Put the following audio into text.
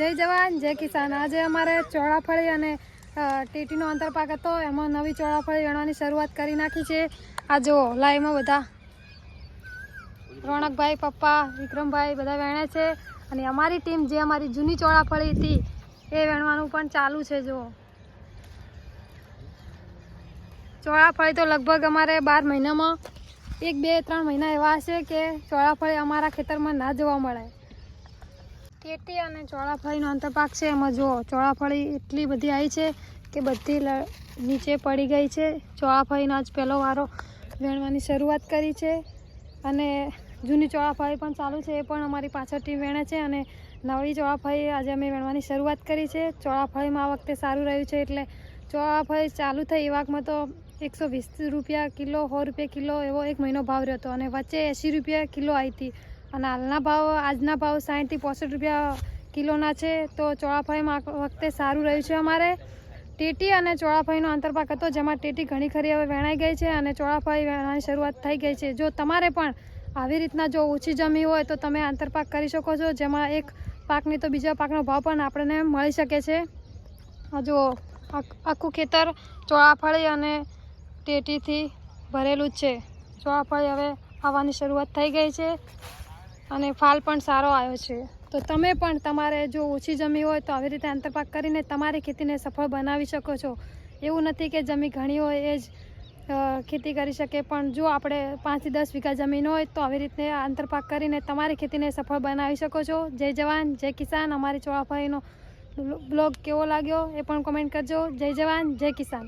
જય જવાન, જય કિસાન. આજે અમારે ચોળાફળી અને ટેટીનો અંતરપાક હતો. એમાં નવી ચોળાફળી વેણવાની શરૂઆત કરી નાખી છે. આ જુઓ, લાઈવમાં બધા. રોણકભાઈ પપ્પા, વિક્રમભાઈ બધા વેણે છે. અને અમારી ટીમ જે અમારી જૂની ચોળાફળી હતી, એ વેણવાનું પણ ચાલુ છે, જુઓ. ચોળાફળી તો લગભગ અમારે બાર મહિનામાં, એક બે ત્રણ મહિના એવા હશે કે ચોળાફળી અમારા ખેતરમાં ના જોવા મળે. ટેટી અને ચોળાફળીનો આંતરપાક છે. એમાં જુઓ, ચોળાફળી એટલી બધી આવી છે કે બધી નીચે પડી ગઈ છે. ચોળાફળીનો આજ પહેલો વારો વેણવાની શરૂઆત કરી છે અને જૂની ચોળાફળી પણ ચાલુ છે. એ પણ અમારી પાછળ ટીમ વેણે છે અને નવી ચોળાફળી આજે અમે વેણવાની શરૂઆત કરી છે. ચોળાફળીમાં આ વખતે સારું રહ્યું છે એટલે ચોળાફળી ચાલુ થઈ એ વાગમાં તો એકસો વીસ રૂપિયા કિલો, સો રૂપિયા કિલો એવો એક મહિનો ભાવ રહ્યો હતો અને વચ્ચે એંસી રૂપિયા કિલો આવી હતી અને હાલના ભાવ, આજના ભાવ સાઠથી પોસઠ રૂપિયા કિલોના છે. તો ચોળાફળીમાં વખતે સારું રહ્યું છે અમારે. ટેટી અને ચોળાફળીનો આંતરપાક હતો, જેમાં ટેટી ઘણી ખરી હવે વેણાઈ ગઈ છે અને ચોળાફળી વેણવાની શરૂઆત થઈ ગઈ છે. જો તમારે પણ આવી રીતના જો ઓછી જમી હોય, તો તમે આંતરપાક કરી શકો છો, જેમાં એક પાકની તો બીજા પાકનો ભાવ પણ આપણને મળી શકે છે. આ આખું ખેતર ચોળાફળી અને ટેટીથી ભરેલું જ છે. ચોળાફળી હવે આવવાની શરૂઆત થઈ ગઈ છે. અને ફાલ પણ સારો આવ્યો છે. તો તમે પણ તમારે જો ઓછી જમી હોય તો આવી રીતે આંતરપાક કરીને તમારી ખેતીને સફળ બનાવી શકો છો. એવું નથી કે જમી ઘણી હોય એ જ ખેતી કરી શકે, પણ જો આપણે પાંચથી દસ વીઘા જમીન હોય તો આવી રીતે આંતરપાક કરીને તમારી ખેતીને સફળ બનાવી શકો છો. જય જવાન, જય કિસાન. અમારી ચોળાફાઈનો બ્લોગ કેવો લાગ્યો એ પણ કોમેન્ટ કરજો. જય જવાન, જય કિસાન.